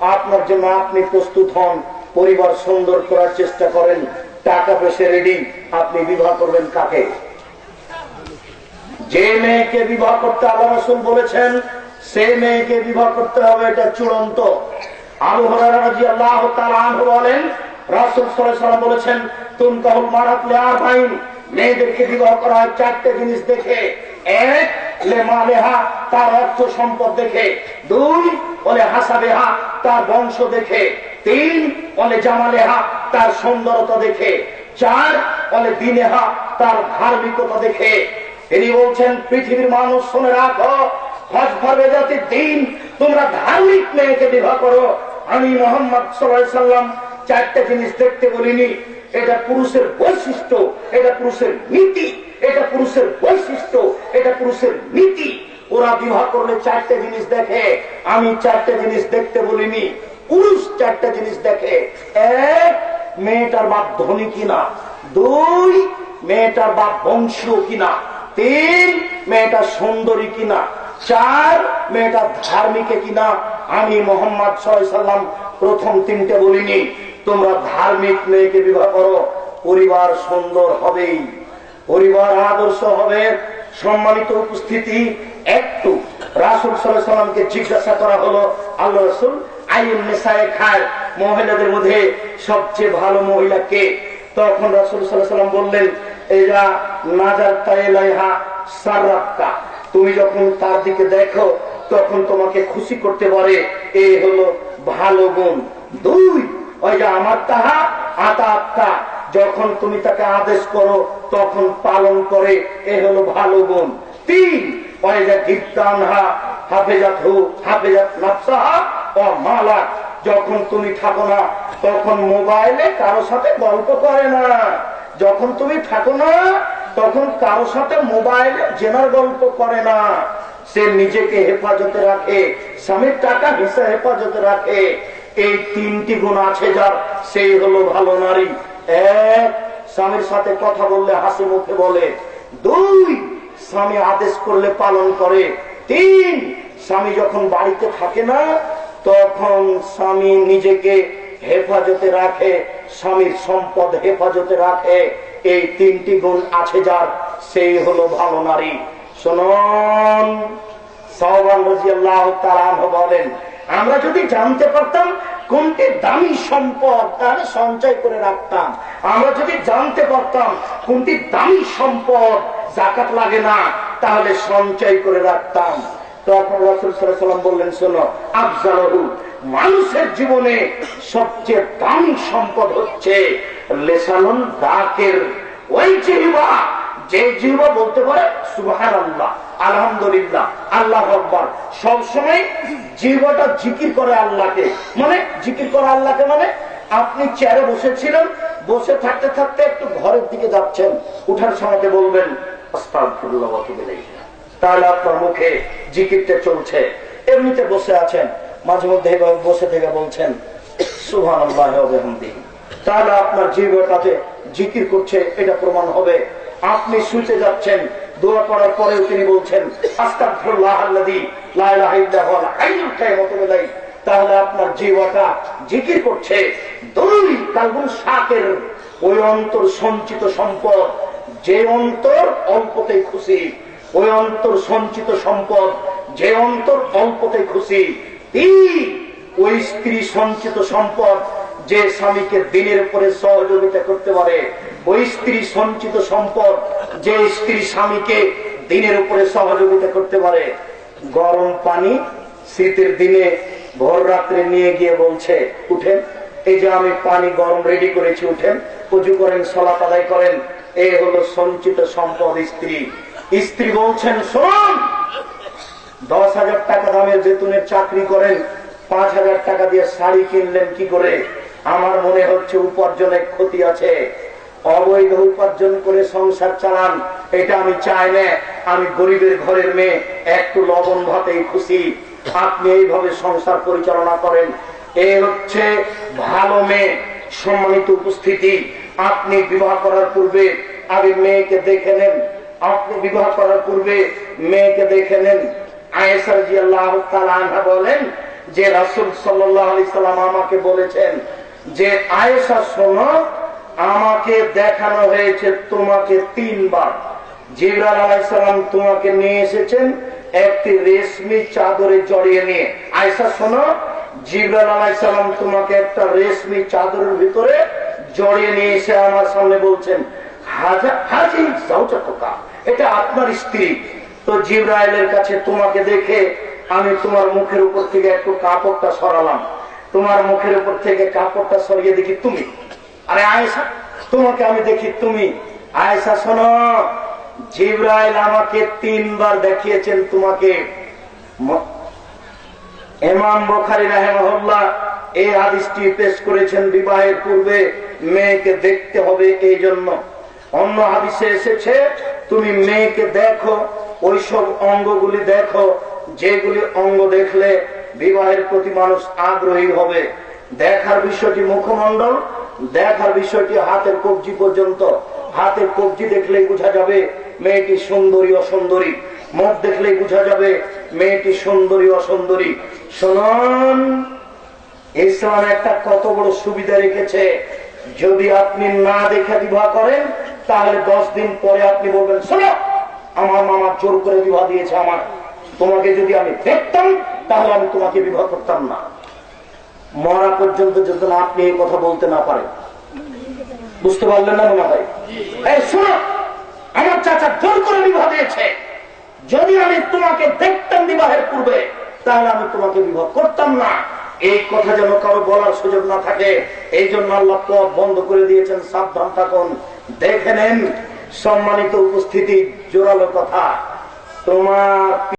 আপনার জন্য আপনি প্রস্তুত হন, পরিবার সুন্দর করার চেষ্টা করেন, টাকা পয়সা রেডি আপনি বিবাহ করবেন কাকে? যে মেয়েকে বিবাহ করতে আল্লাহ রসুল বলেছেন, সে মেয়েকে বিবাহ করতে হবে, এটা চূড়ান্ত। আবু আল্লাহ বলেন, রাসুল বলেছেন, তুম কাহুল মারাতলে আর ভাইন মেয়েদেরকে বিবাহ করা হয় চারটে জিনিস দেখে। এক, লে মালেহা, তার অর্থ সম্পদ দেখে। দুই বলে হাসাবে হা তার বংশ দেখে। তিন, বলে জামালে হা তার সুন্দরতা দেখে। চার, বলে দিনে হা তার ধার্মিকতা দেখে। তিনি বলছেন, পৃথিবীর মানুষ শুনে রাখো, হজ ভাবে জাতির দিন তোমরা ধার্মিক মেয়েকে বিবাহ করো। আমি মোহাম্মদ সাল্লাম চারটা জিনিস দেখতে বলিনি। এটা পুরুষের বৈশিষ্ট্য, এটা পুরুষের নীতি, এটা পুরুষের বৈশিষ্ট্য, এটা পুরুষের নীতি। ওরা বিবাহ করলে চারটে জিনিস দেখে, আমি চারটে জিনিস দেখতে বলিনি, পুরুষ চারটে জিনিস দেখে। এক, মেয়েটার বাপ ধনী কিনা। দুই, মেয়েটার বাপ বংশীয় কিনা। তিন, মেয়েটা সুন্দরী কিনা। চার, মেয়েটা ধার্মিক কিনা। আমি মোহাম্মদ সাল্লাম প্রথম তিনটে বলিনি। তোমরা ধার্মিক মেয়েকে বিবাহ করো, পরিবার সুন্দর হবেই। পরিবার আদর্শ হবে সম্মানিত উপস্থিতি, একটু রাসুল সাল্লামকে জিজ্ঞাসা করা হলো আল্লাহ রসুল আইন নেশায় খায় মহিলাদের মধ্যে সবচেয়ে ভালো মহিলা কে? তখন রাসুল সাল্লাম বললেন, এরা নাজার তাইলাইহা সারাক্কা। তুমি যখন তার দিকে দেখো, তখন তোমাকে খুশি করতে পারে। এই হলো ভালো গুণ। দুই, ওই যে আমার তাহা আতা আত্মা যখন তুমি তাকে আদেশ করো তখন পালন করে, এ হলো ভালো গুণ। তিন যখন তুমি থাকো না, তখন মোবাইলে কারও সাথে গল্প করে না। যখন তুমি থাকো না, তখন কারও সাথে মোবাইলে জেনার গল্প করে না। সে নিজেকে হেফাজতে রাখে, স্বামীর টাকা হিসেবে হেফাজতে রাখে। এই তিনটি গুণ আছে যার, সেই হলো ভালো নারী। এক স্বামীর সাথে কথা বললে হাসি মুখে বলে। দুই, স্বামী আদেশ করলে পালন করে। তিন, স্বামী যখন বাড়িতে থাকে না, তখন স্বামী নিজেকে হেফাজতে রাখে, স্বামীর সম্পদ হেফাজতে রাখে। এই তিনটি গুণ আছে যার, সেই হলো ভালো নারী। শুনুন সহবান রাজিয়াল্লাহ তাআলা বলেন, আমরা যদি জানতে পারতাম কোনটি দামি সম্পদ, তাহলে সঞ্চয় করে রাখতাম। আমরা যদি জানতে পারতাম কোনটি দামি সম্পদ জাকাত লাগে না, তাহলে সঞ্চয় করে রাখতাম। তখন রসুল বললেন, শোনো, আফজালহু, মানুষের জীবনে সবচেয়ে দামি সম্পদ হচ্ছে লেসানুন দাকের ওই জিহ্বা যে জিহ্বা বলতে পারে সুবাহান আল্লাহ আলহামদুলিল্লাহ, আল্লাহ আকবর। সবসময় জিহ্বাটা জিকির করে আল্লাহকে। মানে জিকির করে আল্লাহকে মানে আপনি চেয়ারে বসেছিলেন, বসে থাকতে থাকতে একটু ঘরের দিকে যাচ্ছেন, উঠার সময়তে বলবেন আপনার মুখে জিকিরটা চলছে। এমনিতে বসে আছেন, মাঝে মধ্যে বসে থেকে বলছেন সুহান তাহলে আপনার জীবটাতে জিকির করছে, এটা প্রমাণ হবে। আপনি শুতে যাচ্ছেন, দোয়া পড়ার পরেও তিনি বলছেন তাহলে আপনার জীবটা জিকির করছে। দুই কালবুন শাকের ওই অন্তর সঞ্চিত সম্পদ, যে অন্তর অল্পতেই খুশি, ওই অন্তর সঞ্চিত সম্পদ, যে অন্তর অল্পতে খুশি ওই স্ত্রী সঞ্চিত সম্পদ, যে স্বামীকে দিনের পরে সহযোগিতা করতে পারে। ওই স্ত্রী সঞ্চিত সম্পদ যে স্ত্রী স্বামীকে দিনের উপরে সহযোগিতা করতে পারে। গরম পানি শীতের দিনে ভোর রাত্রে নিয়ে গিয়ে বলছে, উঠেন। এই যে আমি পানি গরম রেডি করেছি, উঠেন। উজু করেন সলাপ আদায় করেন। এই হলো সঞ্চিত সম্পদ স্ত্রী। স্ত্রী বলছেন শোন দশ হাজার টাকা দামের বেতনের চাকরি করেন, পাঁচ হাজার টাকা দিয়ে শাড়ি কিনলেন কি করে? আমার মনে হচ্ছে উপার্জনের ক্ষতি আছে। অবৈধ উপার্জন করে সংসার চালান, এটা আমি চাই না। আমি গরিবের ঘরের মেয়ে, একটু লবণ ভাতেই খুশি। আপনি এইভাবে সংসার পরিচালনা করেন। এ হচ্ছে ভালো মেয়ে, সম্মানিত উপস্থিতি। আপনি বিবাহ করার পূর্বে আগে মেয়েকে দেখে নেন। আপনি বিবাহ করার পূর্বে মেয়েকে দেখে নেন। আয়েসার বলেন যে রাসুল সাল্লাম আমাকে বলেছেন যে আয়েশা শোনো আমাকে দেখানো হয়েছে তোমাকে তিনবার। জিবরাল আলাইসালাম তোমাকে নিয়ে এসেছেন একটি রেশমি চাদরে জড়িয়ে নিয়ে। আয়সা শোনো জিবরাল আলাইসালাম তোমাকে একটা রেশমি চাদরের ভিতরে জড়িয়ে নিয়ে এসে আমার সামনে বলছেন এটা আপনার স্ত্রী। তো জিব্রাইলের কাছে তোমাকে দেখে আমি তোমার মুখের উপর থেকে একটু কাপড়টা সরালাম। তোমার মুখের উপর থেকে কাপড়টা সরিয়ে দেখি তুমি। আরে আয়েশা, তোমাকে আমি দেখি, তুমি। আয়েশা, শোনো। জিব্রাইল আমাকে তিনবার দেখিয়েছেন তোমাকে। ম- ইমাম বখারি রাহেমহল্লা এই হাদিসটি পেশ করেছেন বিবাহের পূর্বে, মেয়েকে দেখতে হবে এই জন্য অন্য হাদিসে এসেছে, তুমি মেয়েকে দেখো, ওইসব অঙ্গগুলি দেখো, যেগুলি অঙ্গ দেখলে বিবাহের প্রতি মানুষ আগ্রহী হবে। দেখার বিষয়টি মুখমণ্ডল দেখার বিষয়টি হাতের কবজি পর্যন্ত। হাতের কবজি দেখলেই বোঝা যাবে মেয়েটি সুন্দরী, অসুন্দরী। মুখ দেখলেই বোঝা যাবে মেয়েটি সুন্দরী, অসুন্দরী। শুনুন, ইসলাম একটা কত বড় সুবিধা রেখেছে। যদি আপনি না দেখে বিবাহ করেন, তাহলে দশ দিন পরে আপনি বলবেন, শোনো, আমার মামা জোর করে বিবাহ দিয়েছে আমার। তোমাকে যদি আমি দেখতাম, তাহলে আমি তোমাকে বিবাহ করতাম না। মরা পর্যন্ত যদি না আপনি এই কথা বলতে না পারেন, বুঝতে পারলেন না মনে হয়? এই শোনো, আমার চাচা জোর করে বিবাহ দিয়েছে। যদি আমি তোমাকে দেখতাম বিবাহের পূর্বে, তাহলে আমি তোমাকে বিবাহ করতাম না। এই কথা যেন কারও বলার সুযোগ না থাকে, এই জন্য আল্লাহ পথ বন্ধ করে দিয়েছেন, সাবধান থাকুন। দেখে নেন, সম্মানিত উপস্থিতি, জোরালো কথা। তোমার